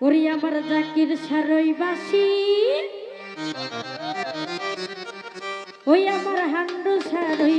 ওরে আমার জাকির সারই বাসি ওই আমার হান্ডু সারই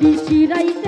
দিশিরাইতে